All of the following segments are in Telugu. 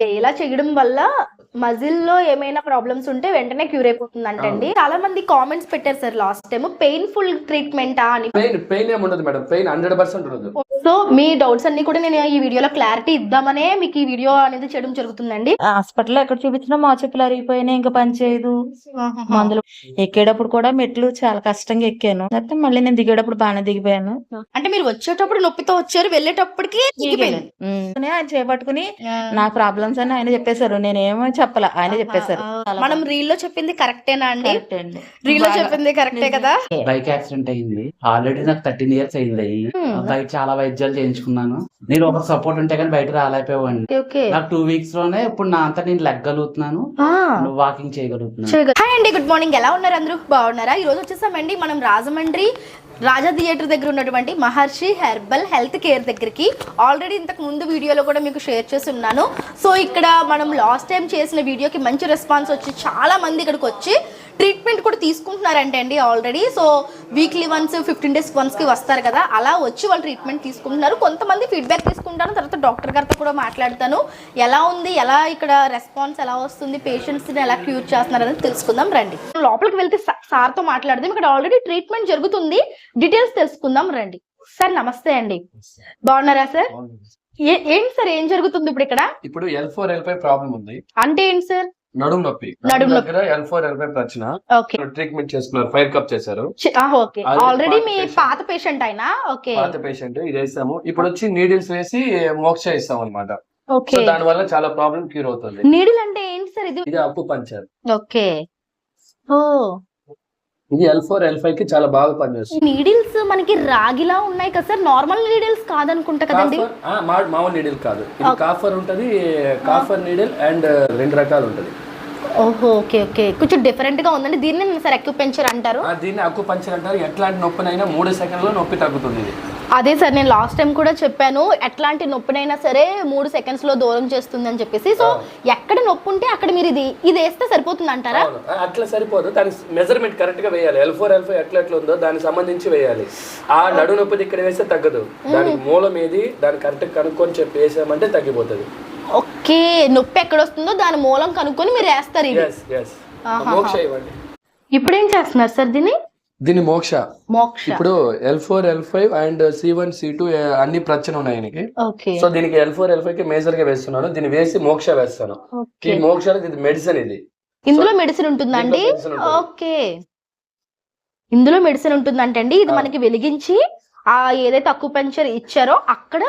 ఇలా చేయడం వల్ల మజిల్లో ఏమైనా ప్రాబ్లమ్స్ ఉంటే వెంటనే క్యూర్ అయిపోతుంది అంటండి చాలా మంది కామెంట్స్ పెట్టారు సార్ లాస్ట్ టైం పెయిన్ఫుల్ ట్రీట్మెంటా అని. పెయిన్ పెయిన్ ఏమి ఉండదు మేడం. పెయిన్ హండ్రెడ్ పర్సెంట్ ఉండదు. సో మీ డౌట్స్ అన్ని కూడా నేను ఈ వీడియోలో క్లారిటీ ఇద్దామనే మీకు ఈ వీడియో అనేది చేయడం జరుగుతుందండి. హాస్పిటల్ ఎక్కడ చూపించినా మా చెప్పులు అరిగిపోయినాయి ఇంకా పని చేయదు. మందులు ఎక్కేటప్పుడు కూడా మెట్లు చాలా కష్టంగా ఎక్కాను. అయితే మళ్ళీ నేను దిగేటప్పుడు బాగానే దిగిపోయాను. అంటే మీరు వచ్చేటప్పుడు నొప్పితో వచ్చారు వెళ్ళేటప్పటికి. ఆయన చేపట్టుకుని నా ప్రాబ్లమ్స్ అని ఆయన చెప్పేశారు. నేనేమో చెప్పలా ఆయన చెప్పేశారు. మనం రీల్లో చెప్పింది కరెక్టేనా అండి? రీల్లో చెప్పింది కరెక్టే కదా? బైక్ యాక్సిడెంట్ అయింది. ఆల్రెడీ నాకు థర్టీన్ ఇయర్స్ అయింది. బయట చాలా వైద్యాలు చేయించుకున్నాను. నేను ఒక సపోర్ట్ ఉంటే కానీ బయట రాలేకపోయాను ఓకే నాకు టూ వీక్స్లోనే ఇప్పుడు నా అంతా నేను లెగ్గలుగుతున్నాను. వాకింగ్ చేయగలుగుతున్నాను హాయ్ అండి గుడ్ మార్నింగ్ ఎలా ఉన్నారు అందరూ? బాగున్నారా? ఈ రోజు వచ్చేసామండి మనం రాజమండ్రి రాజా థియేటర్ దగ్గర ఉన్నటువంటి మహర్షి హెర్బల్ హెల్త్ కేర్ దగ్గరికి ఆల్రెడీ ఇంతకు ముందు వీడియోలో కూడా మీకు షేర్ చేసి ఉన్నాను. సో ఇక్కడ మనం లాస్ట్ టైం చేసిన వీడియోకి మంచి రెస్పాన్స్ వచ్చి చాలా మంది ఇక్కడికి వచ్చి ట్రీట్మెంట్ కూడా తీసుకుంటున్నారంటే అండి already so weekly once fifteen days వన్స్కి వస్తారు కదా. అలా వచ్చి వాళ్ళు ట్రీట్మెంట్ తీసుకుంటున్నారు. కొంతమంది ఫీడ్బ్యాక్ తీసుకుంటాను తర్వాత డాక్టర్ గారితో కూడా మాట్లాడతాను. ఎలా ఉంది? ఎలా ఇక్కడ రెస్పాన్స్ ఎలా వస్తుంది? పేషెంట్స్ని ఎలా క్యూర్ చేస్తున్నారు అనేది తెలుసుకుందాం రండి. లోపలికి వెళ్తే సార్తో మాట్లాడదాం. ఇక్కడ ఆల్రెడీ ట్రీట్మెంట్ జరుగుతుంది. డీటెయిల్స్ తెలుసుకుందాం రండి. సార్ నమస్తే అండి. బాగున్నారా సార్? ఏంటి సార్? ఏం జరుగుతుంది ఇప్పుడు ఇక్కడ? ఇప్పుడు L four L five problem ఉంది. అంటే ఏంటి సార్? నడుము నొప్పి. నడుము. దగ్గర ఎల్ ఫోర్ ఎల్ ఫైవ్ వచ్చిన ఓకే ట్రీట్మెంట్ చేసుకున్నారు ఫైర్ కప్ చేశారు. ఆల్రెడీ మీ. పాత పేషెంట్ అయినా? ఓకే. పాత పేషెంట్ ఇది వేసాము ఇప్పుడు వచ్చి నీడిల్స్ వేసి మోక్ష ఇస్తాం అనమాట సో ఓకే దాని వల్ల చాలా ప్రాబ్లం క్యూర్ అవుతుంది. నీడిల్ అంటే ఏంటి సార్ ఇది? ఇది అప్పు పంచర్. ఓకే. ఓ. ఇది ఎల్ ఫోర్ ఎల్ ఫైవ్కి చాలా బాగా పనిచేస్తుంది. నీడిల్స్ మనకి రాగిలా ఉన్నాయి కదా సార్? నార్మల్ నీడిల్స్ కాదనుకుంటా కదండి? మామూలు నీడిల్ కాదు. ఇది కాఫర్ ఉంటది కాఫర్ నీడిల్ అండ్ రెండు రకాలు ఉంటది. ఓహో ఓకే ఓకే. కొంచెం డిఫరెంట్గా ఉందండి. దీన్ని సార్ అక్యుపెంచర్ అంటారు. దీన్ని అక్కు పంచర్ అంటారు. ఎట్లాంటి నొప్పినైనా మూడు సెకండ్లో నొప్పి తగ్గుతుంది ఇది. అదే సార్ నేను లాస్ట్ టైం కూడా చెప్పాను. ఎట్లాంటి నొప్పినైనా సరే మూడు సెకండ్స్లో దూరం చేస్తుంది అని చెప్పేసి. సో ఎక్కడ నొప్పి ఉంటే అక్కడ మీరు ఇది ఇది వేస్తే సరిపోతుంది అంటారా? అట్లా సరిపోదు. దాని మెజర్మెంట్ కరెక్ట్గా వేయాలి. ఎల్ ఫోర్ ఎల్ ఫైవ్ ఎట్లా ఎట్లా ఉందో దానికి సంబంధించి వేయాలి. ఆ నడు నొప్పి ఇక్కడ వేస్తే తగ్గదు. దానికి మూలం ఏది? దాని కరెక్ట్ కనుక్కొని చెప్పి వేసామంటే తగ్గిపోతుంది. ఓకే నొప్పి ఎక్కడ వస్తుందో దాని మూలం కనుక్కొని మీరు వేస్తారు ఇది ఎస్ ఎస్ మోక్ష ఇవ్వండి. ఇప్పుడు ఏం చేస్తున్నారు సార్ దీన్ని? దీని మోక్ష. మోక్ష. ఇప్పుడు L four L five and C one C two అన్ని ప్రచన ఉన్నాయి సో దీనికి ఎల్ ఫోర్ ఎల్ ఫైవ్కి మేజర్గా వేస్తున్నాను. దీన్ని వేసి మోక్ష వేస్తాను. ఈ మోక్ష ఇది మెడిసిన్ ఇది. ఇందులో మెడిసిన్ ఉంటుందా అండి? ఇందులో medicine ఉంటుంది. ఓకే. ఇందులో మెడిసిన్ ఉంటుందంటే అండి ఇది. మనకి వెలిగించి ఆ ఏదైతే అక్కు పెంచర్ ఇచ్చారో అక్కడ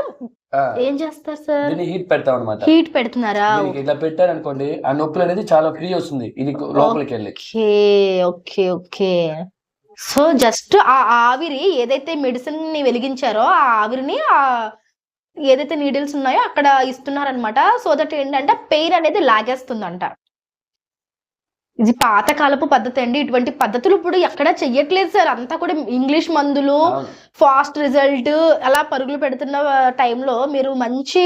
ఏం చేస్తారు సార్? దీన్ని హీట్ పెడతాం అనమాట హీట్ పెడుతున్నారా? దీనికి ఇట్లా పెట్టారనుకోండి ఆ నొప్పులు అనేది చాలా ఫ్రీ వస్తుంది. ఇది లోపలికి వెళ్ళి. Okay okay okay. So just ఆ ఆవిరి ఏదైతే మెడిసిన్ని వెలిగించారో ఆ ఆవిరిని ఆ ఏదైతే నీడిల్స్ ఉన్నాయో అక్కడ ఇస్తున్నారనమాట సో దట్ ఏంటంటే పెయిన్ అనేది లాగేస్తుందంట. ఇది పాతకాలపు పద్ధతి అండి. ఇటువంటి పద్ధతులు ఇప్పుడు ఎక్కడ చెయ్యట్లేదు సార్. అంతా కూడా ఇంగ్లీష్ మందులు. ఫాస్ట్ రిజల్ట్ అలా పరుగులు పెడుతున్న టైంలో మీరు మంచి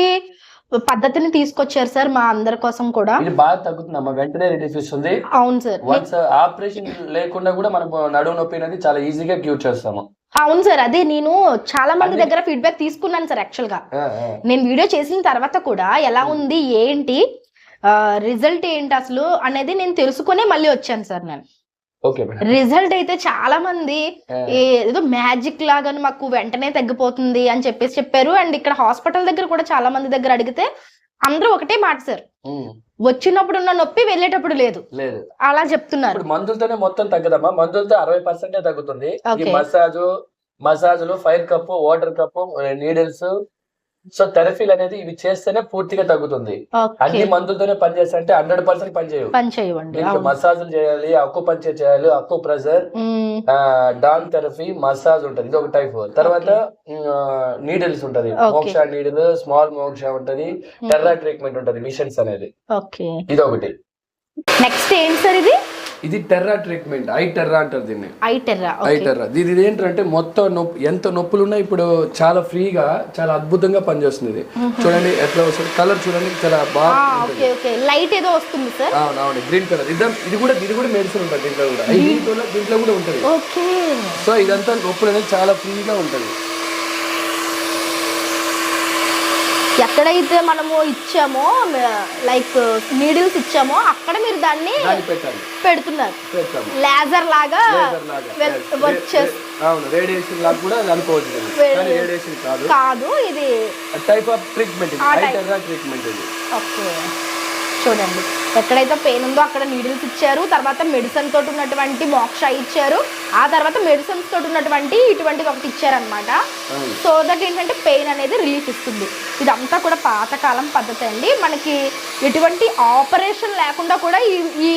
పద్ధతిని తీసుకొచ్చారు సార్ మా అందరి కోసం కూడా. ఇది బాగా తగ్గుతుందమ్మా. వెంటనే రిలీఫ్ ఇస్తుంది. అవును సార్. వన్స్ ఆపరేషన్ లేకుండా కూడా మనం నడుము నొప్పి అనేది చాలా ఈజీగా క్యూర్ చేస్తాము. అవును సార్. అదే నేను చాలా మంది దగ్గర ఫీడ్బ్యాక్ తీసుకున్నాను సార్ యాక్చువల్గా. నేను వీడియో చేసిన తర్వాత కూడా ఎలా ఉంది ఏంటి రిజల్ట్ ఏంటి అసలు అనేది నేను తెలుసుకునే మళ్ళీ వచ్చాను సార్ నేను. రిజల్ట్ అయితే చాలా మంది ఏదో మ్యాజిక్ లాగా మాకు వెంటనే తగ్గిపోతుంది అని చెప్పేసి చెప్పారు. అండ్ ఇక్కడ హాస్పిటల్ దగ్గర కూడా చాలా మంది దగ్గర అడిగితే అందరూ ఒకటే మాట సార్. వచ్చినప్పుడు ఉన్న నొప్పి వెళ్ళేటప్పుడు లేదు. లేదు. అలా చెప్తున్నారు. మందులతోనే మొత్తం తగ్గదమ్మా. మందులతో అరవై పర్సెంటే తగ్గుతుంది. Massage మసాజ్లు fire cup water cup needles so థెరపీలు అనేది ఇవి చేస్తేనే పూర్తిగా తగ్గుతుంది. అన్ని మందులతోనే పనిచేస్తా అంటే హండ్రెడ్ పర్సెంట్ పనిచేయవు. మసాజ్లు చేయాలి అక్కు పంచర్ చేయాలి అక్కు ప్రెషర్ మ్మ్. డాన్ థెరపీ మసాజ్ ఉంటది. ఇది ఒక టైప్. తర్వాత నీడిల్స్ ఉంటది. మోక్ష నీడిల్ స్మాల్ మోక్ష ఉంటది. టెర్రా ట్రీట్మెంట్ ఉంటది మిషన్స్ అనేది. ఇది ఒకటి నెక్స్ట్ ఏంటి సార్ ఇది? ఇది టెర్రా ట్రీట్మెంట్. ఐ టెర్రా అంటారు దీన్ని. ఐటెర్రా ఐ టెర్రా. ఇది ఇది ఏంటంటే మొత్తం నొప్పి ఎంత నొప్పులు ఉన్నా ఇప్పుడు చాలా ఫ్రీగా చాలా అద్భుతంగా పనిచేస్తుంది ఇది. చూడండి ఎట్లా వస్తుంది? కలర్ చూడండి చాలా బాగా ఉంటుంది. Okay okay. లైట్ ఏదో వస్తుంది సార్? అవును అవును. Green colour. ఇద్దరు ఇది కూడా ఇది కూడా మెడిసిన్ ఉంటుంది దీంట్లో కూడా. దీంట్లో దీంట్లో కూడా ఉంటుంది. ఓకే. సో ఇదంతా నొప్పులు అనేది చాలా ఫ్రీగా ఉంటుంది. ఎక్కడైతే మనము ఇచ్చామో లైక్ నీడిల్స్ ఇచ్చామో అక్కడ మీరు దాన్ని పెడుతున్నారు. లేజర్ లాగా అవును రేడియేషన్ కూడా అనుకోవచ్చు కానీ రేడియేషన్ కాదు. కాదు ఇది type of treatment treatment okay. చూడండి. ఎక్కడైతే పెయిన్ ఉందో అక్కడ నీడిల్స్ ఇచ్చారు తర్వాత మెడిసిన్ తోటి ఉన్నటువంటి మోక్ష ఇచ్చారు ఆ తర్వాత మెడిసిన్స్ తోటి ఉన్నటువంటి ఇటువంటిది ఒకటి ఇచ్చారనమాట. సో దట్ ఏంటంటే పెయిన్ అనేది రిలీఫ్ ఇస్తుంది. ఇదంతా కూడా పాతకాలం పద్ధతి అండి. మనకి ఎటువంటి ఆపరేషన్ లేకుండా కూడా ఈ ఈ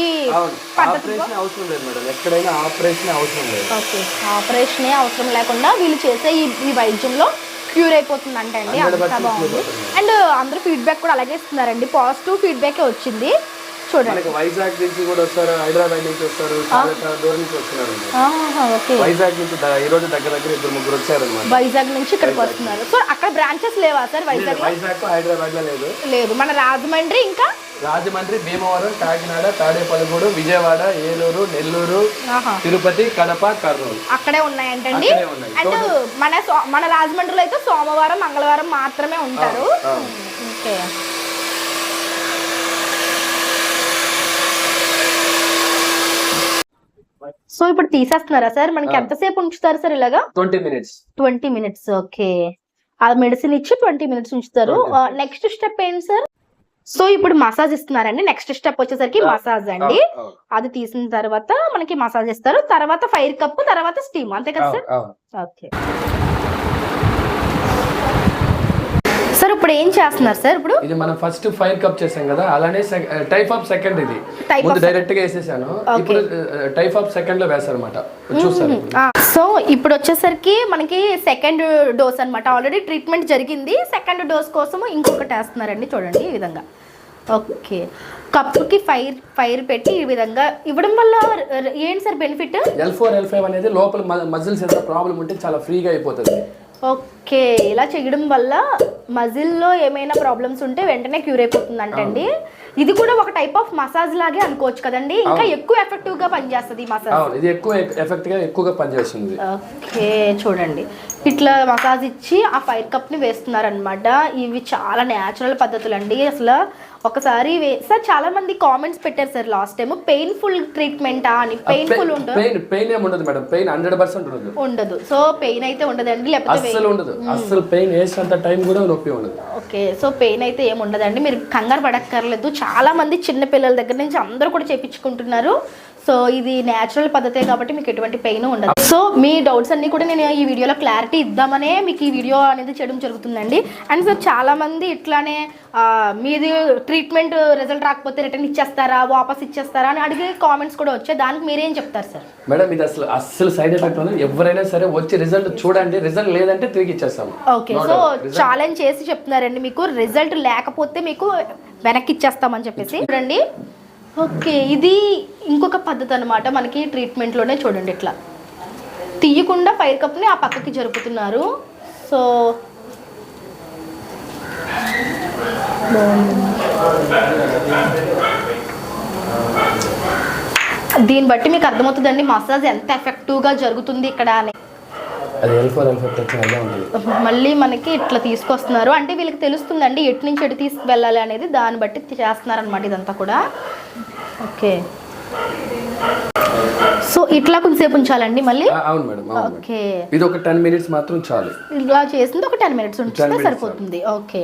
ఆపరేషన్ అవసరం లేదు మేడం. ఎక్కడైనా ఆపరేషన్ అవసరం లేదు. ఓకే. ఆపరేషనే అవసరం లేకుండా వీళ్ళు చేసే ఈ ఈ వైద్యంలో క్యూర్ అయిపోతుంది అంటే అండి 100% అంతా బాగుంది అండ్ అందరూ ఫీడ్బ్యాక్ కూడా అలాగే ఇస్తున్నారండి. పాజిటివ్ ఫీడ్బ్యాక్ వచ్చింది. చూడండి. వైజాగ్ నుంచి కూడా వస్తారు హైదరాబాద్ నుంచి వస్తారు చాలా దూరం నుంచి వస్తున్నారు వైజాగ్ నుంచి ఈ రోజు దగ్గర దగ్గర ఇద్దరు ముగ్గురు వచ్చారు వైజాగ్ నుంచి ఇక్కడికి వస్తున్నారు. సో అక్కడ బ్రాంచెస్ లేవా సార్ వైజాగ్ వైజాగ్ హైదరాబాద్లో లేదు. లేదు. మన రాజమండ్రి ఇంకా? రాజమండ్రి భీమవరం కాకినాడ తాడేపల్లిగూడు విజయవాడ ఏలూరు నెల్లూరు తిరుపతి కడప కర్నూలు. అక్కడే ఉన్నాయంటండి. అండ్ మన మన రాజమండ్రిలో అయితే సోమవారం మంగళవారం మాత్రమే ఉంటారు. ఓకే. సో ఇప్పుడు తీసేస్తున్నారా సార్? మనకి ఎంతసేపు ఉంచుతారు సార్ ఇలాగా? Twenty minutes. Twenty minutes okay. ఆ మెడిసిన్ ఇచ్చి ట్వంటీ మినిట్స్ ఉంచుతారు. 20 నెక్స్ట్ స్టెప్ ఏంటి సార్? సో ఇప్పుడు మసాజ్ ఇస్తున్నారండి. నెక్స్ట్ స్టెప్ వచ్చేసరికి మసాజ్ అండి. అది తీసిన తర్వాత మనకి మసాజ్ ఇస్తారు. తర్వాత ఫైర్ కప్ తర్వాత స్టీమ్. అంతే కదా సార్? ఓకే. సార్ ఇప్పుడు ఏం చేస్తున్నారు సార్? ఇప్పుడు ఇది మనం ఫస్ట్ ఫైర్ కప్ చేసాం కదా అలానే టైప్ ఆఫ్ సెకండ్ ఇది. ముందు డైరెక్ట్గా వేసేసాను. ఇప్పుడు టైప్ ఆఫ్ సెకండ్లో వేస్తారు అనమాట చూస్తారు సో ఇప్పుడు వచ్చేసరికి మనకి సెకండ్ డోస్ అన్నమాట. ఆల్రెడీ ట్రీట్మెంట్ జరిగింది. సెకండ్ డోస్ కోసం ఇంకొకటి వేస్తున్నారండి చూడండి ఈ విధంగా. ఓకే కప్పుకి ఫైర్ ఫైర్ పెట్టి ఈ విధంగా ఇవ్వడం వల్ల ఏంటి sir benefit? L four L five అనేది లోపల మజిల్స్ ఏదైనా ప్రాబ్లం ఉంటే చాలా ఫ్రీగా అయిపోతుంది. ఓకే ఇలా చేయడం వల్ల మజిల్లో ఏమైనా ప్రాబ్లమ్స్ ఉంటే వెంటనే క్యూర్ అయిపోతుంది అంటండి ఇది కూడా ఒక టైప్ ఆఫ్ మసాజ్ లాగే అనుకోవచ్చు కదండి. ఇంకా ఎక్కువ ఎఫెక్టివ్గా పనిచేస్తుంది ఈ మసాజ్. ఇది ఎక్కువ ఎఫెక్ట్గా ఎక్కువగా పనిచేస్తుంది. ఓకే చూడండి. ఇట్లా మసాజ్ ఇచ్చి ఆ ఫైర్ కప్ని వేస్తున్నారనమాట ఇవి చాలా న్యాచురల్ పద్ధతులు అండి అసలు ఒకసారి వే- సార్ చాలా మంది కామెంట్స్ పెట్టారు సార్ లాస్ట్ టైం పెయిన్ఫుల్ ట్రీట్మెంటా అని? పెయిన్ఫుల్ ఉంటుంది పెయిన్ పెయిన్ ఏమి ఉండదు మేడం. పెయిన్ హండ్రెడ్ పర్సెంట్ ఉండదు. ఉండదు. సో పెయిన్ అయితే ఉండదండి లేకపోతే అస్సలు ఉండదు. అస్సలు పెయిన్ వేసినంత టైం కూడా నొప్పి ఉండదు. ఓకే. సో పెయిన్ అయితే ఏమి ఉండదండి. మీరు కంగారు పడక్కర్లేదు. చాలా మంది చిన్న పిల్లల దగ్గర నుంచి అందరూ కూడా చేపించుకుంటున్నారు. సో ఇది నేచురల్ పద్ధతే కాబట్టి మీకు ఎటువంటి పెయిన్ ఉండదు. సో మీ డౌట్స్ అన్ని కూడా నేను ఈ వీడియోలో క్లారిటీ ఇద్దామనే మీకు ఈ వీడియో అనేది చేయడం జరుగుతుందండి. అండ్ సార్ చాలా మంది ఇట్లానే మీది ట్రీట్మెంట్ రిజల్ట్ రాకపోతే రిటర్న్ ఇచ్చేస్తారా వాపస్ ఇచ్చేస్తారా అని అడిగే కామెంట్స్ కూడా వచ్చాయి. దానికి మీరేం చెప్తారు సార్ మేడం ఇది అసలు అస్సలు సైడ్ ఎఫెక్ట్ ఉండదు. ఎవరైనా సరే వచ్చి రిజల్ట్ చూడండి. రిజల్ట్ లేదంటే తిరిగి ఇచ్చేస్తాము. ఓకే సో ఛాలెంజ్ చేసి చెప్తున్నారండి మీకు. రిజల్ట్ లేకపోతే మీకు వెనక్కి ఇచ్చేస్తామని చెప్పేసి. చూడండి. ఓకే ఇది ఇంకొక పద్ధతి అనమాట మనకి ట్రీట్మెంట్లోనే చూడండి ఇట్లా. తీయకుండా ఫైర్ కప్ని ఆ పక్కకి జరుపుతున్నారు. సో దీన్ని బట్టి మీకు అర్థమవుతుందండి మసాజ్ ఎంత ఎఫెక్టివ్గా జరుగుతుంది ఇక్కడ అని. మళ్ళీ మనకి ఇట్లా తీసుకొస్తున్నారు. అంటే వీళ్ళకి తెలుస్తుందండి ఎటు నుంచి ఎటు తీసుకువెళ్ళాలి అనేది దాన్ని బట్టి చేస్తున్నారు అనమాట ఇదంతా కూడా. ఓకే. సో ఇట్లా కొంతసేపు ఉంచాలండి మళ్ళీ? అవును మేడం ఓకే. ఇది ఒక టెన్ మినిట్స్ మాత్రం చాలు. ఇలా చేసింది ఒక టెన్ మినిట్స్ ఉంచితే సరిపోతుంది. ఓకే.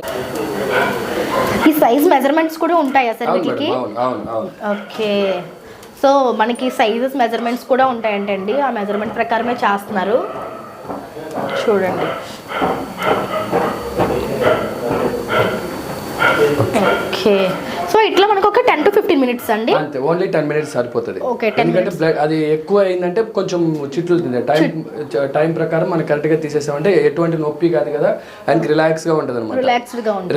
ఈ సైజ్ మెజర్మెంట్స్ కూడా ఉంటాయా సార్ వీటికి? ఓకే. సో మనకి సైజెస్ మెజర్మెంట్స్ కూడా ఉంటాయంటండి. ఆ మెజర్మెంట్ ప్రకారమే చేస్తున్నారు. చూడండి. ఓకే. సో ఇట్లా మనకు ఒక టెన్ టు ఫిఫ్టీన్ మినిట్స్ అండి. అంతే ఓన్లీ టెన్ మినిట్స్ సరిపోతుంది. Okay, 10 ఎందుకంటే బ్లడ్ అది ఎక్కువ అయిందంటే కొంచెం చిట్లు టైం టైం ప్రకారం మనం కరెక్ట్గా తీసేసామంటే ఎటువంటి నొప్పి కాదు కదా ఆయనకి రిలాక్స్గా ఉంటది. అనమాట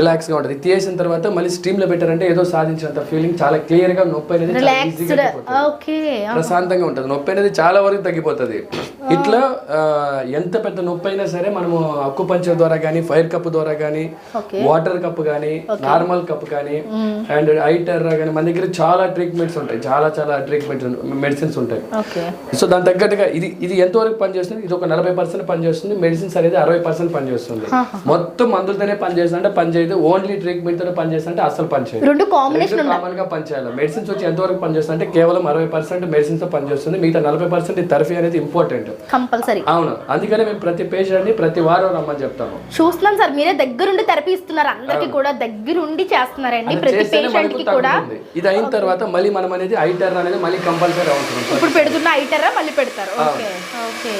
రిలాక్స్గా ఉంటది. తీసేసిన తర్వాత మళ్ళీ స్టీమ్లో పెట్టారంటే ఏదో సాధించినంత ఫీలింగ్ చాలా క్లియర్గా నొప్పి అనేది ప్రశాంతంగా ఉంటుంది. నొప్పి అనేది చాలా వరకు తగ్గిపోతుంది. ఇట్లా ఎంత పెద్ద నొప్పి అయినా సరే మనము అక్కుపంచర్ ద్వారా కానీ ఫైర్ కప్ ద్వారా కానీ. వాటర్ కప్ కానీ నార్మల్ కప్ కానీ అండ్ అండ్ ఐటర్ కానీ మన దగ్గర చాలా ట్రీట్మెంట్స్ ఉంటాయి. చాలా చాలా ట్రీట్మెంట్ మెడిసిన్స్ ఉంటాయి. సో దాని తగ్గట్టుగా ఇది ఇది ఎంతవరకు పనిచేస్తుంది? ఇది ఒక నలభై పర్సెంట్ పనిచేస్తుంది. మెడిసిన్స్ అనేది అరవై పర్సెంట్ పనిచేస్తుంది. మొత్తం మందులతోనే పనిచేస్తుంది అంటే పనిచేయదు. ఓన్లీ ట్రీట్మెంట్ తోనే పనిచేస్తుంది అంటే అసలు పనిచేయదు. రెండు కామన్గా పనిచేయాలి. మెడిసిన్స్ వచ్చి ఎంతవరకు పనిచేస్తుంది అంటే కేవలం అరవై పర్సెంట్ మెడిసిన్స్తో పనిచేస్తుంది. మిగతా నలభై పర్సెంట్ థెరపీ అనేది ఇంపార్టెంట్ కంపల్సరీ. అవును. అందుకనే మేము ప్రతి పేషెంట్ని ప్రతి వారం రమ్మని చెప్తాము. చూస్తున్నాం సార్. మీరే దగ్గరుండి థెరపీ ఇస్తున్నారు. అందరికి కూడా దగ్గరుండి చేస్తున్నారండి ప్రతి మనకు తగ్గుతుంది. ఇది అయిన తర్వాత మళ్ళీ మనం అనేది ఐటర్ అనేది మళ్ళీ కంపల్సరీ అవసరం ఇప్పుడు పెడుతున్న ఐటరా మళ్ళీ పెడతారు. ఓకే. ఓకే.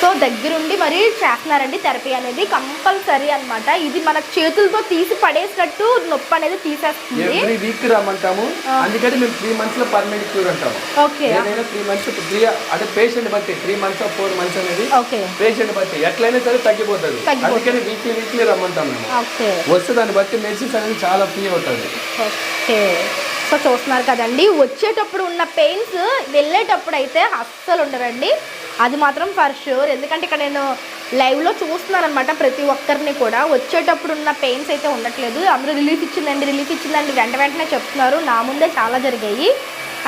సో దగ్గరుండి మరి చేస్తున్నారండి థెరపీ అనేది. కంపల్సరీ అన్నమాట. ఇది మన చేతులతో తీసి పడేసినట్టు నొప్పి అనేది తీసేస్తుంది. ఎవ్రీ వీక్ రమ్మంటాము. అందుకని మేము త్రీ మంత్స్లో పర్మనెంట్ క్యూర్ అంటాము. ఓకే. ఏదైనా త్రీ మంత్స్ త్రీ అంటే పేషెంట్ బట్టి త్రీ మంత్స్ ఫోర్ మంత్స్ అనేది ఓకే. పేషెంట్ బట్టి. ఎట్లయినా సరే తగ్గిపోతుంది. తగ్గిపోతుంది. అందుకని వీక్లీ వీక్లీ రమ్మంటాం మేము. ఓకే. వస్తే దాన్ని బట్టి మెడిసిన్స్ అనేది చాలా ఫ్రీ అవుతుంది ఓకే. సో చూస్తున్నారు కదండి వచ్చేటప్పుడు ఉన్న పెయిన్స్ వెళ్ళేటప్పుడు అయితే అస్సలు ఉండరండి. అది మాత్రం ఫర్ షూర్ ఎందుకంటే ఇక్కడ నేను లైవ్లో చూస్తున్నాను అనమాట ప్రతి ఒక్కరిని కూడా. వచ్చేటప్పుడు ఉన్న పెయిన్స్ అయితే ఉండట్లేదు. అందరూ రిలీఫ్ ఇచ్చిందండి రిలీఫ్ ఇచ్చిందండి వెంట వెంటనే చెప్తున్నారు. నా ముందే చాలా జరిగాయి.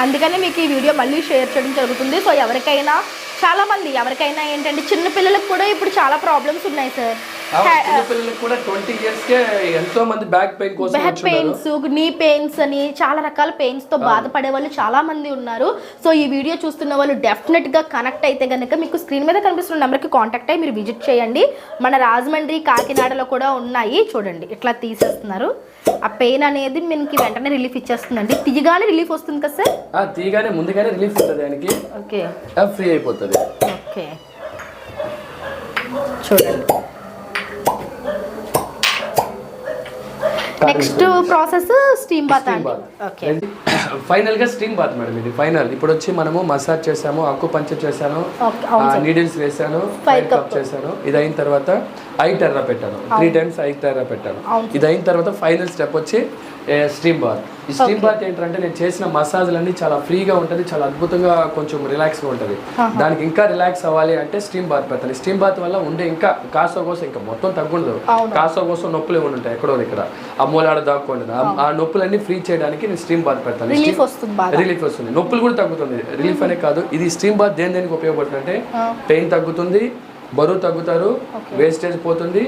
అందుకని మీకు ఈ వీడియో మళ్ళీ షేర్ చేయడం జరుగుతుంది. సో ఎవరికైనా చాలా మంది ఎవరికైనా ఏంటంటే చిన్న పిల్లలకు కూడా ఇప్పుడు చాలా ప్రాబ్లమ్స్ ఉన్నాయి సార్. చిన్నపిల్లలకు కే ఎంతో మంది back pain pains knee pains అని చాలా రకాల పెయిన్స్తో బాధపడే వాళ్ళు చాలా మంది ఉన్నారు. సో ఈ వీడియో చూస్తున్న వాళ్ళు డెఫినెట్గా కనెక్ట్ అయితే కనుక మీకు స్క్రీన్ మీద కనిపిస్తున్న నెంబర్కి కాంటాక్ట్ అయ్యి మీరు విజిట్ చేయండి. మన రాజమండ్రి కాకినాడలో కూడా ఉన్నాయి. చూడండి ఇట్లా తీసేస్తున్నారు. ఆ పెయిన్ అనేది మనకి వెంటనే రిలీఫ్ ఇచ్చేస్తుందండి. తీయగానే రిలీఫ్ వస్తుంది కదా సార్? ఆ, తీయగానే ముందుగానే రిలీఫ్ ఉంటుంది దానికి ఓకే. ఫ్రీ అయిపోతుంది. ఓకే. చూడండి. Next process steam bath okay ఫైనల్గా స్టీమ్ బాత్ మేడం ఇది ఫైనల్ ఇప్పుడు వచ్చి మనము మసాజ్ చేసాము అక్కు పంచర్ సార్. నీడిల్స్ వేసాను ఫైర్ కప్ చేశాను. ఇది అయిన తర్వాత ఐ టెర్రా పెట్టాను. త్రీ టైమ్స్ ఐ టెర్రా పెట్టాను. ఇది అయిన తర్వాత ఫైనల్ స్టెప్ వచ్చి స్టీమ్ బాత్ ఈ స్టీమ్ బాత్ ఏంటంటే నేను చేసిన మసాజ్లన్నీ చాలా ఫ్రీగా ఉంటుంది చాలా అద్భుతంగా కొంచెం రిలాక్స్గా ఉంటుంది. దానికి ఇంకా రిలాక్స్ అవ్వాలి అంటే స్టీమ్ బాత్ పెడతాను స్టీమ్ బాత్ వల్ల ఉండే ఇంకా కాసో కోసం ఇంకా మొత్తం తగ్గుండదు. కాసో కోసం నొప్పులు ఏమి ఉంటాయి ఎక్కడో ఇక్కడ. ఆ మూలాడ దాక్కోండి ఆ నొప్పులన్నీ ఫ్రీ చేయడానికి నేను స్టీమ్ బాత్ పెడతాను రిలీఫ్ వస్తుంది బాగా. రిలీఫ్ వస్తుంది. నొప్పులు కూడా తగ్గుతుంది. రిలీఫ్ అనే కాదు. ఇది స్టీమ్ బాత్ దేని దేనికి ఉపయోగపడుతుందంటే పెయిన్ తగ్గుతుంది బరువు తగ్గుతారు వేస్టేజ్ పోతుంది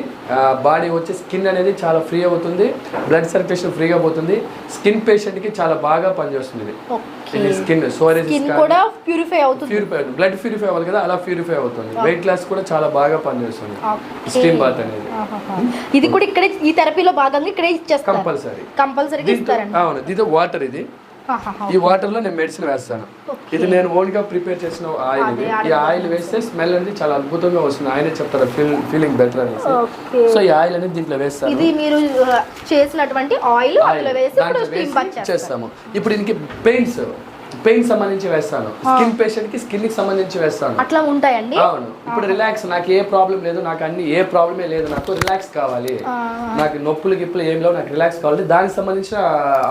బాడీ వచ్చి స్కిన్ అనేది చాలా ఫ్రీ అవుతుంది బ్లడ్ సర్క్యులేషన్ ఫ్రీగా పోతుంది స్కిన్ పేషెంట్కి చాలా బాగా పనిచేస్తుంది. ఇది స్కిన్ కూడా ప్యూరిఫై అవుతుంది. ప్యూరిఫై అవుతుంది. బ్లడ్ ప్యూరిఫై అవ్వాలి కదా అలా ప్యూరిఫై అవుతుంది. వెయిట్ లాస్ కూడా చాలా బాగా పనిచేస్తుంది. స్టీమ్ బాత్ అనేది. ఇది కూడా ఇక్కడే ఈ థెరపీలో భాగంగా ఇక్కడే ఇచ్చేస్తారు కంపల్సరీ ఇస్తారండి. అవును ఇది వాటర్ ఇది. ఈ వాటర్లో నేను మెడిసిన్ వేస్తాను. ఇది నేను ఓన్గా ప్రిపేర్ చేసిన ఆయిల్ ఇది. ఈ ఆయిల్ వేస్తే స్మెల్ అనేది చాలా అద్భుతంగా వస్తుంది. ఆయనే చెప్తారు ఫీల్ ఫీలింగ్ బెటర్ అనేసి. సో ఈ ఆయిల్ అనేది దీంట్లో వేస్తాను. ఇది మీరు చేసినటువంటి ఆయిల్ చేస్తాము. ఇప్పుడు దీనికి పెయిన్స్ పెయిన్ సంబంధించి వేస్తాను. స్కిన్ పేషెంట్కి స్కిన్కి సంబంధించి వేస్తాను. అట్లా ఉంటాయండి? అవును. ఇప్పుడు రిలాక్స్ నాకు ఏ ప్రాబ్లం లేదు నాకు అన్ని ఏ ప్రాబ్లమే లేదు నాకు రిలాక్స్ కావాలి. నాకు నొప్పులు గిప్పులు ఏం లేవు నాకు రిలాక్స్ కావాలి. దానికి సంబంధించిన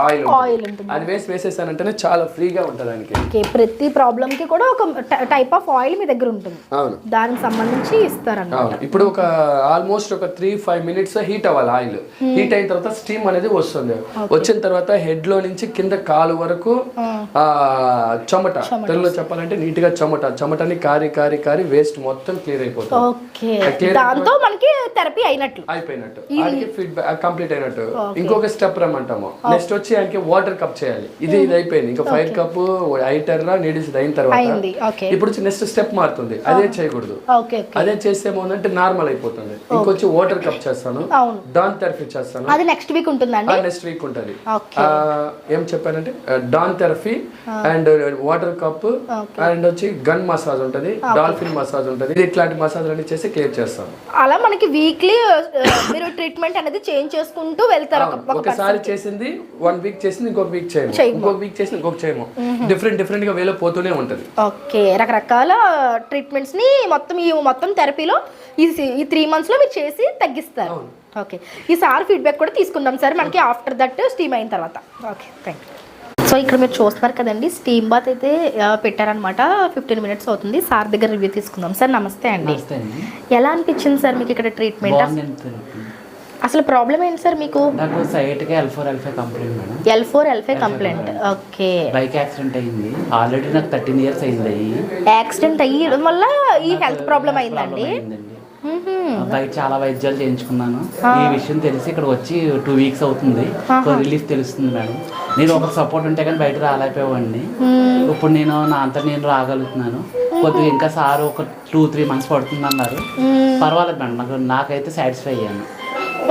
ఆయిల్ ఆయిల్ అది వేసి వేసేసానంటేనే చాలా ఫ్రీగా ఉంటుంది దానికి ఓకే. ప్రతి ప్రాబ్లమ్కి కూడా ఒక టైప్ ఆఫ్ ఆయిల్ మీ దగ్గర ఉంటుంది. అవును. దానికి సంబంధించి ఇస్తారన్న అవును. ఇప్పుడు ఒక ఆల్మోస్ట్ ఒక త్రీ ఫైవ్ మినిట్స్ హీట్ అవ్వాలి ఆయిల్. హీట్ అయిన తర్వాత స్టీమ్ అనేది వస్తుంది. వచ్చిన తర్వాత హెడ్లో నుంచి కింద కాలు వరకు ఆ చెమట. తెలుగులో చెప్పాలంటే నీట్గా చెమట. చెమటని కారి కారి కారి వేస్ట్ మొత్తం క్లియర్ అయిపోతుంది. ఓకే. clear దాంతో మనకి థెరపీ అయినట్లు అయిపోయినట్టు. ఆయనకి ఫీడ్బ్యాక్ కంప్లీట్ అయినట్టు. ఇంకొక స్టెప్ రమ్మంటాము. నెక్స్ట్ వచ్చి ఆయనకి వాటర్ కప్ చేయాలి. ఇది ఇది అయిపోయింది. ఇంకా ఫైర్ కప్ ఐటర్ నీడిల్స్ అయిన తర్వాత ఇప్పుడు నెక్స్ట్ స్టెప్ మారుతుంది. అదే చేయకూడదు. అదే చేసేమోనంటే నార్మల్ అయిపోతుంది. ఇంకొచ్చి వాటర్ కప్ చేస్తాను. డాన్ థెరపీ చేస్తాను. అది నెక్స్ట్ వీక్ ఉంటుందండి? నెక్స్ట్ వీక్ ఉంటది. ఏం చెప్పానంటే don therapy and water cup and వచ్చి గన్ మసాజ్ ఉంటది డాల్ఫిన్ మసాజ్ ఉంటది. ఇట్లాంటి మసాజ్ అన్ని చేసి క్లియర్ చేస్తాను అలా మనకి వీక్లీ మీరు ట్రీట్మెంట్ అనేది చేంజ్ చేసుకుంటూ వెళ్తారు ఒక- ఒక ఒకసారి చేసింది వన్ వీక్ చేసింది ఇంకొక వీక్ చేయము. ఇంకొక వీక్ చేసింది ఇంకొక చేయము. డిఫరెంట్ డిఫరెంట్గా వేలో పోతూనే ఉంటది. ఓకే. రకరకాల ట్రీట్మెంట్స్ని మొత్తం ఈ మొత్తం థెరపీలో ఈ ఈ త్రీ మంత్స్లో మీరు చేసి తగ్గిస్తారు. ఓకే. ఈ సార్ ఫీడ్బ్యాక్ కూడా తీసుకుందాం సార్. మనకి ఆఫ్టర్ దట్ స్టీమ్ అయిన తర్వాత. ఓకే. థ్యాంక్ యూ సో ఇక్కడ మీరు చూస్తున్నారు కదండి స్టీమ్ బాత్ అయితే పెట్టారనమాట ఫిఫ్టీన్ మినిట్స్ అవుతుంది. సార్ దగ్గర రివ్యూ తీసుకుందాం. సార్ నమస్తే అండి. ఎలా అనిపించింది సార్ మీకు ఇక్కడ ట్రీట్మెంట్. అసలు ప్రాబ్లం ఏంటి సార్ మీకు? నాకు L four L five complaint madam. L four L five complaint okay. Bike accident అయింది. ఆల్రెడీ నాకు థర్టీన్ ఇయర్స్ అయింది. అయ్యి యాక్సిడెంట్ అయ్యడం వల్ల ఈ హెల్త్ ప్రాబ్లం అయిందండి. బయట చాలా వైద్యాలు చేయించుకున్నాను. ఈ విషయం తెలిసి ఇక్కడ వచ్చి టూ వీక్స్ అవుతుంది. రిలీఫ్ తెలుస్తుంది మేడం. నేను ఒక సపోర్ట్ ఉంటే కానీ బయట రాలేకపోయాడిని ఇప్పుడు నేను నా అంతా నేను రాగలుగుతున్నాను. కొద్దిగా ఇంకా సార్ ఒక టూ త్రీ మంత్స్ పడుతుంది అన్నారు. పర్వాలేదు మేడం. నాకు నాకైతే సాటిస్ఫై అయ్యాను.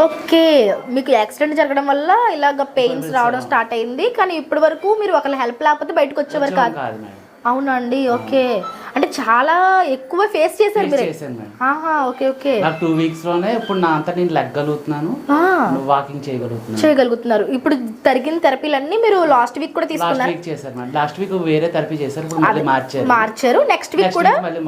ఓకే. మీకు యాక్సిడెంట్ జరగడం వల్ల ఇలాగ పెయిన్స్ రావడం స్టార్ట్ అయింది. కానీ ఇప్పటి వరకు మీరు ఒకళ్ళ హెల్ప్ లేకపోతే బయటకు వచ్చేవారు కాదు. అవునండి. ఓకే. అంటే చాలా ఎక్కువ ఫేస్ చేశారు మీరు. చేశాను మేడం. ఆహా ఓకే ఓకే. నాకు టూ వీక్స్లోనే ఇప్పుడు నా అంతా నేను లెగ్గలుగుతున్నాను. వాకింగ్ చేయగలుగుతున్నాను చేయగలుగుతున్నారు. ఇప్పుడు తరిగిన థెరపీలన్నీ మీరు లాస్ట్ వీక్ కూడా తీసుకున్నారు. వీక్ చేశారు మేడం. లాస్ట్ వీక్ వేరే థెరపీ చేశారు ఇప్పుడు మళ్ళీ మార్చారు. మార్చారు. నెక్స్ట్ వీక్ కూడా మళ్ళీ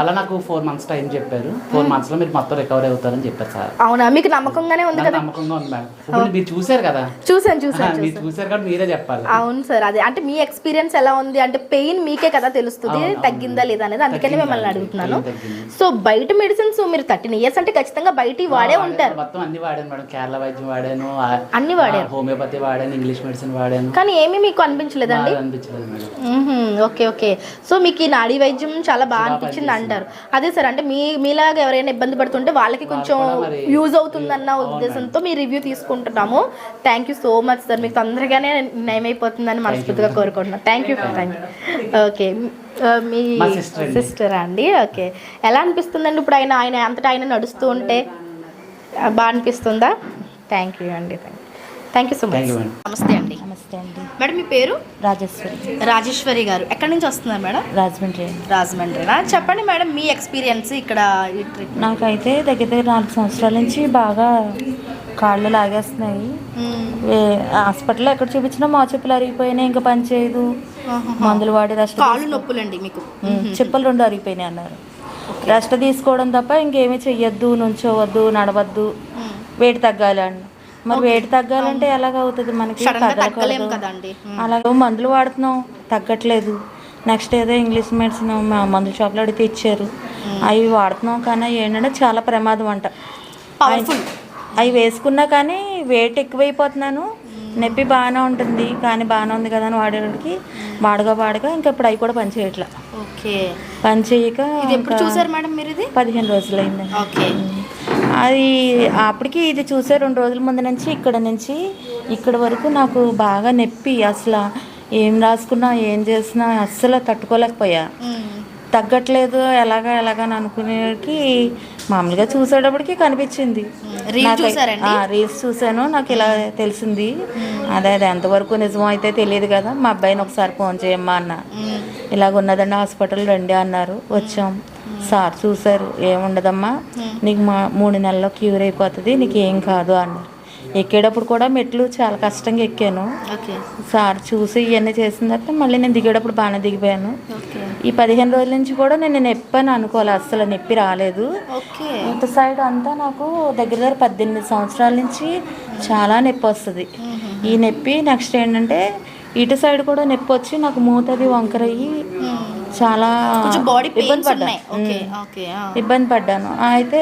అలా నాకు ఫోర్ మంత్స్ టైం చెప్పారు. ఫోర్ మంత్స్లో మీరు మొత్తం రికవర్ అవుతారని చెప్పారు సార్. అవునా? మీకు నమ్మకంగానే ఉంది కదా? నమ్మకంగా ఉంది మేడం. ఇప్పుడు మీరు చూసారు కదా? చూసాను చూసాను మీరు చూసారు కాబట్టి మీరే చెప్పాలి. అవును సార్. అదే. అంటే మీ ఎక్స్పీరియన్స్ ఎలా ఉంది? అంటే పెయిన్ మీకే కదా తెలుస్తుంది. తగ్గిందా లేదా అనేది అందుకని మిమ్మల్ని అడుగుతున్నాను. సో బయట మెడిసిన్స్ మీరు థర్టీన్ ఇయర్స్ అంటే ఖచ్చితంగా బయట వాడే ఉంటారు. మొత్తం అన్ని వాడాను మేడం. కేరళ వైద్యం వాడాను అన్ని వాడారు. హోమియోపతి వాడాను ఇంగ్లీష్ మెడిసిన్ వాడాను. కానీ ఏమీ మీకు అనిపించలేదండి అనిపించలేదు మేడం. Okay okay. సో మీకు ఈ నాడీ వైద్యం చాలా బాగా అనిపించింది అంటారు. అదే సార్ అంటే మీ మీలాగా ఎవరైనా ఇబ్బంది పడుతుంటే వాళ్ళకి కొంచెం యూజ్ అవుతుందన్న ఉద్దేశంతో మీ రివ్యూ తీసుకుంటున్నాము. Thank you so much sir మీకు తొందరగానే నయమైపోతుందని మనస్ఫూర్తిగా కోరుకుంటున్నాను. Thank you thank you okay మీ మా. సిస్టర్ అండి. ఓకే. ఎలా అనిపిస్తుందండి ఇప్పుడు ఆయన ఆయన అంతటా ఆయన నడుస్తూ ఉంటే? బాగా అనిపిస్తుందా? థ్యాంక్ యూ అండి థ్యాంక్ యూ సో మచ్. నమస్తే అండి. నమస్తే అండి. మేడం మీ పేరు? రాజేశ్వరి. రాజేశ్వరి గారు. ఎక్కడి నుంచి వస్తున్నారు మేడం? రాజమండ్రి రాజమండ్రినా? చెప్పండి మేడం మీ ఎక్స్పీరియన్స్ ఇక్కడ ఈ ట్రిప్ నాకైతే దగ్గర దగ్గర నాలుగు సంవత్సరాల నుంచి బాగా కాళ్ళు లాగేస్తున్నాయి. హాస్పిటల్లో ఎక్కడ చూపించినా మోచెప్పులు అరిగిపోయినాయి ఇంకా పని చేయదు. మందులు వాడి రెస్ట్ కాళ్ళు నొప్పులండి మీకు. చెప్పులు రెండు అరిగిపోయినాయి అన్నారు. రెస్ట్ తీసుకోవడం తప్ప ఇంకేమీ చెయ్యొద్దు నుంచోవద్దు నడవద్దు. వేడి తగ్గాలి అండి. మరి వేడి తగ్గాలంటే ఎలాగ అవుతుంది మనకి. కదండి. అలాగే మందులు వాడుతున్నాం తగ్గట్లేదు. నెక్స్ట్ ఏదో ఇంగ్లీష్ మెడిసిన్ మందుల షాప్లో అడిగితే ఇచ్చారు. అవి వాడుతున్నాం కానీ ఏంటంటే చాలా ప్రమాదం అంట. అవి వేసుకున్నా కానీ వెయిట్ ఎక్కువైపోతున్నాను. నొప్పి బాగానే ఉంటుంది కానీ బాగానే ఉంది కదా అని వాడేవాడికి వాడగా వాడగా ఇంకా ఇప్పుడు అవి కూడా పని చేయట్లా ఓకే. పని చేయక ఇది ఎప్పుడు చూసారు మేడం మీరు ఇది? పదిహేను రోజులైంది. ఓకే. అది అప్పటికి ఇది చూసే రెండు రోజుల ముందు నుంచి ఇక్కడ నుంచి ఇక్కడ వరకు నాకు బాగా నొప్పి అసలు. ఏం రాసుకున్నా ఏం చేసినా అస్సలు తట్టుకోలేకపోయా. తగ్గట్లేదు ఎలాగా ఎలాగా అని అనుకునేకి మామూలుగా చూసేటప్పటికి కనిపించింది. రీల్స్ చూసాను నాకు ఇలా తెలిసింది. అదే అదే ఎంతవరకు నిజం అయితే తెలియదు కదా. మా అబ్బాయిని ఒకసారి ఫోన్ చేయమ్మా అన్న. ఇలాగ ఉన్నదండి హాస్పిటల్ రండి అన్నారు. వచ్చాం. సార్ చూసారు ఏముండదమ్మా? నీకు మా మూడు నెలల్లో క్యూర్ అయిపోతుంది. నీకు ఏం కాదు అన్నారు. ఎక్కేటప్పుడు కూడా మెట్లు చాలా కష్టంగా ఎక్కాను. సార్ చూసి ఇవన్నీ చేసిన తర్వాత మళ్ళీ నేను దిగేటప్పుడు బాగానే దిగిపోయాను. ఈ పదిహేను రోజుల నుంచి కూడా నేను నొప్పి అని అనుకోవాలి అస్సలు నొప్పి రాలేదు. ఇటు సైడ్ అంతా నాకు దగ్గర దగ్గర పద్దెనిమిది సంవత్సరాల నుంచి చాలా నొప్పి వస్తుంది. ఈ నొప్పి నెక్స్ట్ ఏంటంటే ఇటు సైడ్ కూడా నొప్పి వచ్చి నాకు మూతది వంకరయ్యి. చాలా బాడీ ఇబ్బంది పడ్డాను. ఇబ్బంది పడ్డాను. అయితే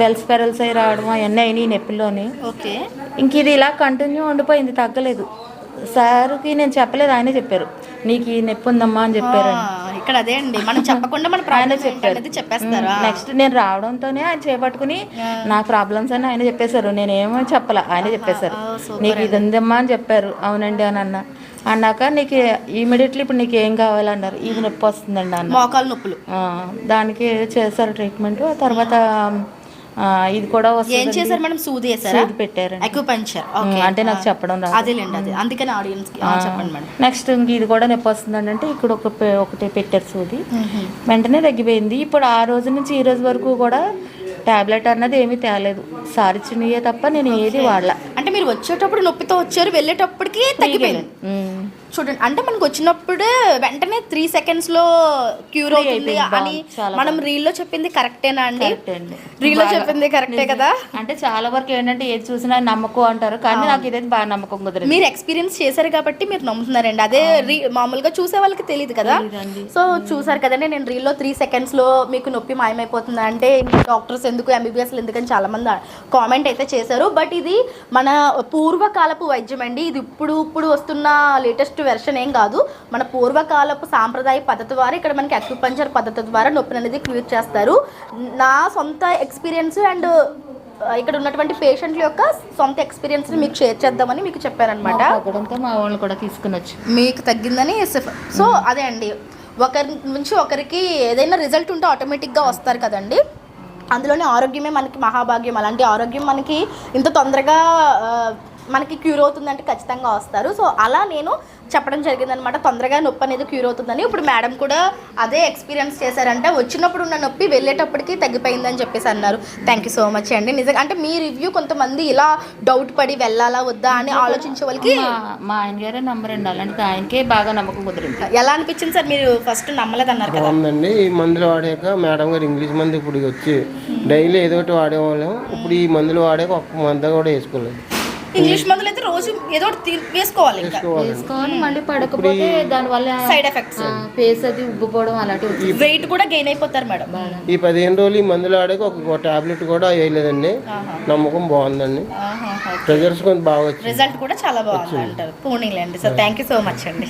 బెల్స్ పెరల్స్ అయి రావడం అవన్నీ అయినాయి నొప్పిలోని. ఇంక ఇది ఇలా కంటిన్యూ ఉండిపోయింది తగ్గలేదు. సార్కి నేను చెప్పలేదు ఆయనే చెప్పారు. నీకు ఈ నొప్పి ఉందమ్మా అని చెప్పారు ఇక్కడ అదే అండి. మనం చెప్పకుండా మన ప్రాబ్లమ్ ఏంటనేది చెప్పేస్తారా? నెక్స్ట్ నేను రావడంతోనే ఆయన చేపట్టుకుని నా ప్రాబ్లమ్స్ అని ఆయన చెప్పేశారు. నేనేమో చెప్పలే. ఆయన చెప్పేశారు. నీకు ఇది ఉందమ్మా అని చెప్పారు. అవునండి అని అన్న. అన్నాక నీకు ఇమీడియట్లీ ఇప్పుడు నీకు ఏం కావాలన్నారు? ఇది నొప్పి వస్తుందండి అన్న. మోకాలు నొప్పులు. దానికి చేశారు ట్రీట్మెంట్ తర్వాత ఇది కూడా ఏం చేశారు మేడం? సూది అక్యుపంచర్ ఓకే అంటే నాకు చెప్పడం రాదు. అదేలేండి అదే. అందుకని ఆడియన్స్ చెప్పండి మేడం. నెక్స్ట్ ఇంక ఇది కూడా నొప్పి వస్తుందండి అంటే ఇక్కడ ఒక ఒకటి పెట్టారు సూది. వెంటనే తగ్గిపోయింది. ఇప్పుడు ఆ రోజు నుంచి ఈ రోజు వరకు కూడా టాబ్లెట్ అన్నది ఏమీ తేలేదు. సార్ ఇచ్చినయే తప్ప నేను ఏది వాడలా. అంటే మీరు వచ్చేటప్పుడు నొప్పితో వచ్చారు వెళ్ళేటప్పటికి తగ్గిపోయింది. చూడండి. అంటే మనకు వచ్చినప్పుడే వెంటనే త్రీ సెకండ్స్లో క్యూర్ అవుతుంది అని మనం రీల్లో చెప్పింది కరెక్టేనా అండి? రీల్లో చెప్పింది కరెక్టే కదా? అంటే చాలా వరకు ఏంటంటే ఏది చూసినా నమ్మకం అంటారు. కానీ నాకు ఇదైతే బాగా నమ్మకం కుదిరింది. మీరు ఎక్స్పీరియన్స్ చేశారు కాబట్టి మీరు నమ్ముతున్నారండి. అదే రీ మామూలుగా చూసే వాళ్ళకి తెలియదు కదా. సో చూసారు కదండి నేను రీల్లో త్రీ సెకండ్స్లో మీకు నొప్పి మాయమైపోతుందా అంటే డాక్టర్స్ ఎందుకు ఎంబీబీఎస్లు ఎందుకని చాలా మంది కామెంట్ అయితే చేశారు. బట్ ఇది మన పూర్వకాలపు వైద్యం అండి. ఇది ఇప్పుడు ఇప్పుడు వస్తున్న లేటెస్ట్ వెర్షన్ ఏం కాదు. మన పూర్వకాలపు సాంప్రదాయ పద్ధతి ద్వారా ఇక్కడ మనకి అక్యుపంచర్ పద్ధతి ద్వారా నొప్పిని అనేది క్యూర్ చేస్తారు. నా సొంత ఎక్స్పీరియన్స్ అండ్ ఇక్కడ ఉన్నటువంటి పేషెంట్ల యొక్క సొంత ఎక్స్పీరియన్స్ని మీకు షేర్ చేద్దామని మీకు చెప్పారనమాట మా వాళ్ళు కూడా మీకు తగ్గిందని సో అదే అండి. ఒకరి నుంచి ఒకరికి ఏదైనా రిజల్ట్ ఉంటే ఆటోమేటిక్గా వస్తారు కదండి. అందులోనే ఆరోగ్యమే మనకి మహాభాగ్యం. అలాంటి ఆరోగ్యం మనకి ఇంత తొందరగా మనకి క్యూర్ అవుతుందంటే ఖచ్చితంగా వస్తారు. సో అలా నేను చెప్పడం జరిగిందనమాట. తొందరగా నొప్పి అనేది క్యూర్ అవుతుందని. ఇప్పుడు మేడం కూడా అదే ఎక్స్పీరియన్స్ చేశారంటే. వచ్చినప్పుడు ఉన్న నొప్పి వెళ్ళేటప్పటికి తగ్గిపోయిందని చెప్పేసి అన్నారు. థ్యాంక్ యూ సో మచ్ అండి. నిజంగా అంటే మీ రివ్యూ కొంతమంది ఇలా డౌట్ పడి వెళ్ళాలా వద్దా అని ఆలోచించే వాళ్ళకి మా మా ఆయన గారే నమ్మరండి. అలాంటిది ఆయనకే బాగా నమ్మకం కుదిరింది. ఎలా అనిపించింది సార్? మీరు ఫస్ట్ నమ్మలేదన్నారు కదా. బాగుందండి. ఈ మందులు వాడాక మేడం గారు ఇంగ్లీష్ మందు ఇప్పుడు వచ్చి డైలీ ఏదో ఒకటి వాడేవాళ్ళం. ఇప్పుడు ఈ మందులు వాడాక ఒక్క మందు కూడా వేసుకోలేదు. ఇంగ్లీష్ మందులు అయితే రోజు ఏదో ఒకటి వేసుకోవాలి ఇంకా. వేసుకోవాలి. మళ్ళీ పడకపోతే దానివల్ల సైడ్ ఎఫెక్ట్స్. ఫేస్ అది ఉబ్బిపోవడం వచ్చింది వెయిట్ కూడా గెయిన్ అయిపోతారు మేడం. ఈ పదిహేను రోజులు ఈ మందులు వాడాక ఒక టాబ్లెట్ కూడా వేయలేదండి. నమ్మకం బాగుందండి. ప్రెజర్స్ కొంచెం బాగా రిజల్ట్ కూడా చాలా బాగుంది అంటారు. పోనీలేండి. Sir thank you so much అండి.